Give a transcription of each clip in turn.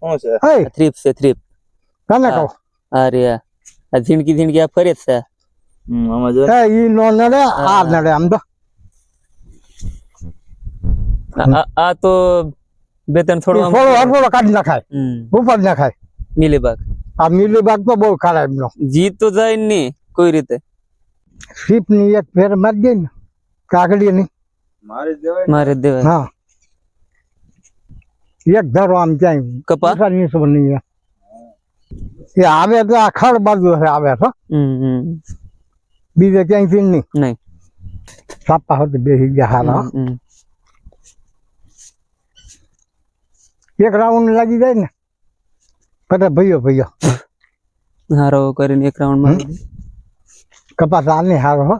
શું છે? હે. થ્રીપ છે થ્રીપ તને કહું? અરે આ ઝીણકી ઝીણકી આ ફરે છે. હમ, આમાં જો. એ ઈ નો નડે આ નડે આમ તો આ- તો બે ત્રણ થોડું આમ- થોડો અડધો કાઢી નાખાય. ઉપર નાખાય. મિલીબાગ આ મિલીબાગ તો બહુ ખરાબ એમનો જીત તો જાય નહીં કોઈ રીતે. ની એક ફેર મારી દે ને કાગડી ની મારી દેવાય મારે દેવાય. હા. એક ધરો આમ ક્યાંય. કપા? નહીં એ આવે તો આ ખડ બાજુ આવે તો. બીજે ક્યાંયથી નહીં. નહીં. સાપા હતી બેસી ગયા હારા. એક રાઉન્ડ લાગી જાય ને કદાચ ભૈયો ભૈયો. હારો કરીને એક રાઉન્ડમાં. કપાસ આને હારો હો.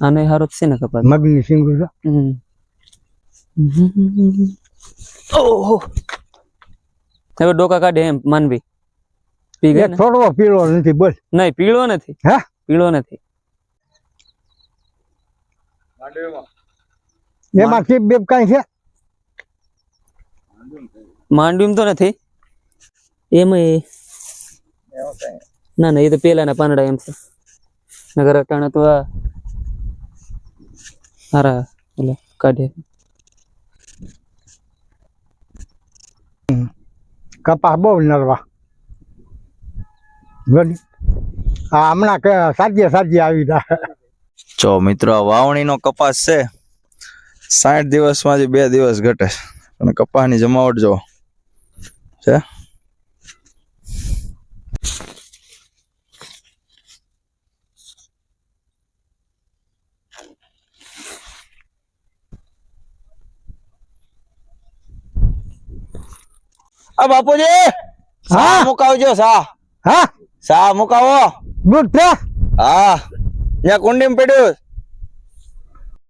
આને હારો છે ને કપાસ. મગની સિંગુ છે. હમ. ઓહો. હવે ડોકા કાઢે એમ માનવી. પી ગયા થોડો પીળો નથી બોલ. નહીં પીળો નથી. હા? પીળો નથી. એમાં ટીપ બીપ કઈ છે? માંડવીમાં તો નથી. એમાં ના ના એ તો પેલાના પાંદડા એમ છે. નગર અટાણે તો આ હારા એટલે કાઢે. કપાસ બહુ નરવા. હમણાં કે સાજીએ સાજીએ આવી રહ્યા જો મિત્રો વાવણીનો કપાસ છે. સાઠ દિવસમાંથી બે દિવસ ઘટે અને કપાસની જમાવટ જો છે? આ બાપુજી હા. મુકાવજો સા. હા. સા મુકાવો. છે હા. ત્યાં કુંડીમ પડ્યું.